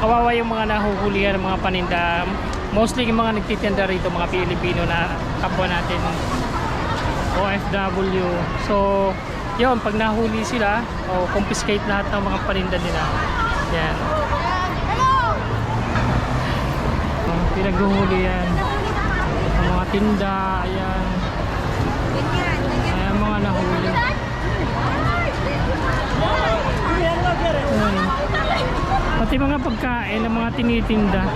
kawawa yung mga nahuhulihan ng mga paninda. Mostly yung mga nagtitinda rito, mga Pilipino na kapwa natin OFW. So, yun, pag nahuli sila, o confiscate lahat ng mga paninda nila. Yan. Oh, pinaghuhuli yan. Mga tinda. Ayan mga nahuli. Ayan. Pati mga pagkain ng mga tinitinda.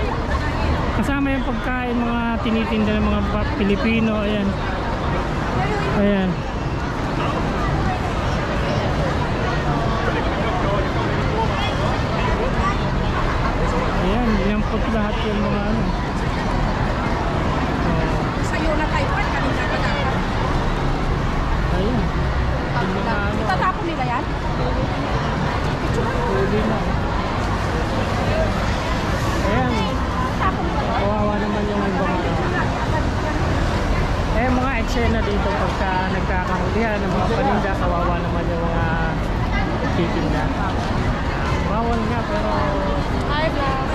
Kasama yung pagkain mga tinitinda ng mga Pilipino. Ayan. Ayan. Ayan, inampot lahat yung mga ano. Sa'yo na tayo pa, kanina pa na. ayan. Ano, Itatapon nila yan? huli na. Ayan. Tapon nila ba? Kawawa naman yung ibang ano. Eh, mga eksena dito pagka nagkakahulihan ng mga paninda, kawawa naman yung mga titinda. Bawal nga, pero... Hi, vlog.